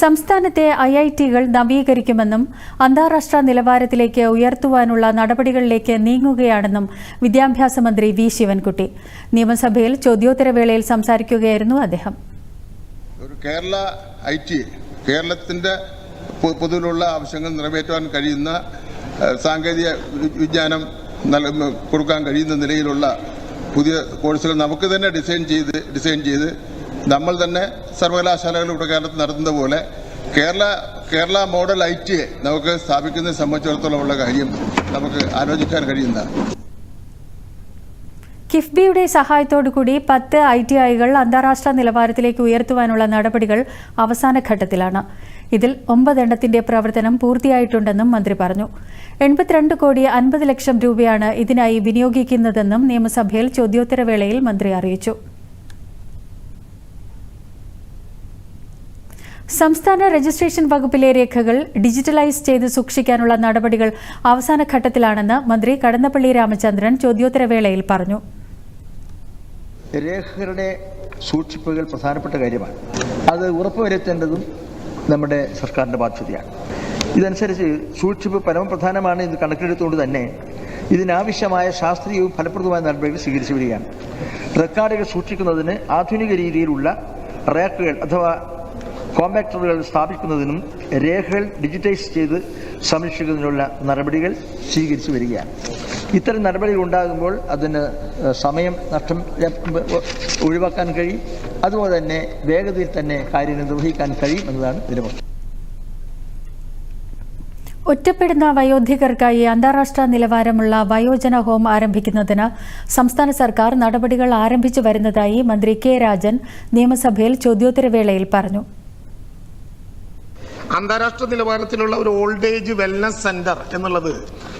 സംസ്ഥാനത്തെ I I ടികൾ നവീകരിക്കുമെന്നും അന്താരാഷ്ട്ര നിലവാരത്തിലേക്ക് ഉയർത്തുവാനുള്ള നടപടികളിലേക്ക് നീങ്ങുകയാണെന്നും വിദ്യാഭ്യാസ മന്ത്രി വി ശിവൻകുട്ടി. നിയമസഭയിൽ ചോദ്യോത്തരവേളയിൽ സംസാരിക്കുകയായിരുന്നു അദ്ദേഹം. ഒരു കേരള ഐ ടി കേരളത്തിന്റെ പൊതുവിലുള്ള ആവശ്യങ്ങൾ നിറവേറ്റുവാൻ കഴിയുന്ന സാങ്കേതിക വിജ്ഞാനം കൊടുക്കാൻ കഴിയുന്ന നിലയിലുള്ള പുതിയ കോഴ്സുകൾ നമുക്ക് തന്നെ ഡിസൈൻ ചെയ്ത് ഡിസൈൻ ചെയ്ത് നമ്മൾ തന്നെ സർവകലാശാലകളിലൂടെ കേരളത്തിൽ നടത്തുന്ന പോലെ Kerala Kerala model I T നമുക്ക് സ്ഥാപിക്കുന്നതിനെ സംബന്ധിച്ചിടത്തോളം ഉള്ള കാര്യം നമുക്ക് ആലോചിക്കാൻ കഴിയുന്നതാണ് കിഫ്ബിയുടെ സഹായത്തോടുകൂടി പത്ത് ഐ ടി ഐകൾ അന്താരാഷ്ട്ര നിലവാരത്തിലേക്ക് ഉയർത്തുവാനുള്ള നടപടികൾ അവസാന ഘട്ടത്തിലാണ്. ഇതിൽ ഒമ്പതെണ്ണത്തിന്റെ പ്രവർത്തനം പൂർത്തിയായിട്ടുണ്ടെന്നും മന്ത്രി പറഞ്ഞു. എൺപത്തിരണ്ട് കോടി അൻപത് ലക്ഷം രൂപയാണ് ഇതിനായി വിനിയോഗിക്കുന്നതെന്നും നിയമസഭയിൽ ചോദ്യോത്തരവേളയിൽ മന്ത്രി അറിയിച്ചു. സംസ്ഥാന രജിസ്ട്രേഷൻ വകുപ്പിലെ രേഖകൾ ഡിജിറ്റലൈസ് ചെയ്ത് സൂക്ഷിക്കാനുള്ള നടപടികൾ അവസാന ഘട്ടത്തിലാണെന്ന് മന്ത്രി കടന്നപ്പള്ളി രാമചന്ദ്രൻ ചോദ്യോത്തരവേളയിൽ പറഞ്ഞു. രേഖകളുടെ സൂക്ഷിപ്പുകൾ പ്രധാനപ്പെട്ട കാര്യമാണ്. അത് ഉറപ്പുവരുത്തേണ്ടതും നമ്മുടെ സർക്കാരിന്റെ ബാധ്യതയാണ്. ഇതനുസരിച്ച് സൂക്ഷിപ്പ് പരമപ്രധാനമാണ് ഇത് കണക്കിലെടുത്തുകൊണ്ട് തന്നെ ഇതിനാവശ്യമായ ശാസ്ത്രീയവും ഫലപ്രദവുമായ നടപടികൾ സ്വീകരിച്ചു വരികയാണ്. റെക്കോർഡുകൾ സൂക്ഷിക്കുന്നതിന് ആധുനിക രീതിയിലുള്ള റേക്കുകൾ അഥവാ കോമ്പാക്ടറുകൾ സ്ഥാപിക്കുന്നതിനും രേഖകൾ ഡിജിറ്റൈസ് ചെയ്ത് സംരക്ഷിക്കുന്നതിനുള്ള നടപടികൾ സ്വീകരിച്ചു വരികയാണ്. ഇത്തരം നടപടികൾ ഉണ്ടാകുമ്പോൾ അതിന് സമയം നഷ്ടം ഒഴിവാക്കാൻ കഴിയും. അതുപോലെ തന്നെ വേഗതയിൽ തന്നെ കാര്യങ്ങൾ നിർവഹിക്കാൻ കഴിയും എന്നതാണ് ഇതിന്റെ പ്രശ്നം ഒറ്റപ്പെടുന്ന വയോധികർക്കായി അന്താരാഷ്ട്ര നിലവാരമുള്ള വയോജന ഹോം ആരംഭിക്കുന്നതിന് സംസ്ഥാന സർക്കാർ നടപടികൾ ആരംഭിച്ചു വരുന്നതായി മന്ത്രി കെ രാജൻ നിയമസഭയിൽ ചോദ്യോത്തരവേളയിൽ പറഞ്ഞു. അന്താരാഷ്ട്ര നിലവാരത്തിലുള്ള ഒരു ഓൾഡ് ഏജ് വെൽനസ് സെന്റർ എന്നുള്ളത്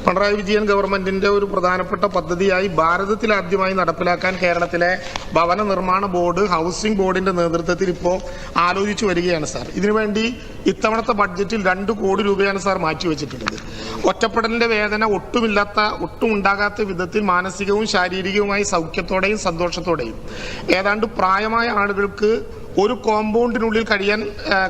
പിണറായി വിജയൻ ഗവൺമെന്റിന്റെ ഒരു പ്രധാനപ്പെട്ട പദ്ധതിയായി ഭാരതത്തിൽ ആദ്യമായി നടപ്പിലാക്കാൻ കേരളത്തിലെ ഭവന നിർമ്മാണ ബോർഡ് ഹൗസിംഗ് ബോർഡിന്റെ നേതൃത്വത്തിൽ ഇപ്പോൾ ആലോചിച്ചു വരികയാണ് സാർ. ഇതിനുവേണ്ടി ഇത്തവണത്തെ ബഡ്ജറ്റിൽ രണ്ട് കോടി രൂപയാണ് സാർ മാറ്റിവെച്ചിട്ടുള്ളത് ഒറ്റപ്പെടലിന്റെ വേദന ഒട്ടുമില്ലാത്ത ഒട്ടും ഉണ്ടാകാത്ത വിധത്തിൽ മാനസികവും ശാരീരികവുമായി സൗഖ്യത്തോടെയും സന്തോഷത്തോടെയും. ഏതാണ്ട് പ്രായമായ ആളുകൾക്ക് ഒരു കോമ്പൗണ്ടിനുള്ളിൽ കഴിയാൻ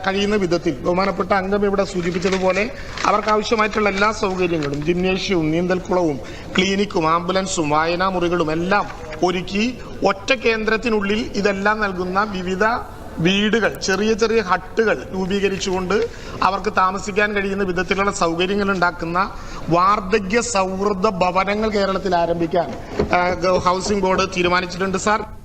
കഴിയുന്ന വിധത്തിൽ ബഹുമാനപ്പെട്ട അംഗം ഇവിടെ സൂചിപ്പിച്ചതുപോലെ അവർക്ക് ആവശ്യമായിട്ടുള്ള എല്ലാ സൗകര്യങ്ങളും ജിംനേഷ്യവും നീന്തൽക്കുളവും ക്ലിനിക്കും ആംബുലൻസും വായനാ മുറികളും എല്ലാം ഒരുക്കി ഒറ്റ കേന്ദ്രത്തിനുള്ളിൽ ഇതെല്ലാം നൽകുന്ന വിവിധ വീടുകൾ ചെറിയ ചെറിയ ഹട്ടുകൾ രൂപീകരിച്ചുകൊണ്ട് അവർക്ക് താമസിക്കാൻ കഴിയുന്ന വിധത്തിലുള്ള സൗകര്യങ്ങൾ ഉണ്ടാക്കുന്ന വാർദ്ധക്യ സൗഹൃദ ഭവനങ്ങൾ കേരളത്തിൽ ആരംഭിക്കാൻ ഹൗസിംഗ് ബോർഡ് തീരുമാനിച്ചിട്ടുണ്ട് സാർ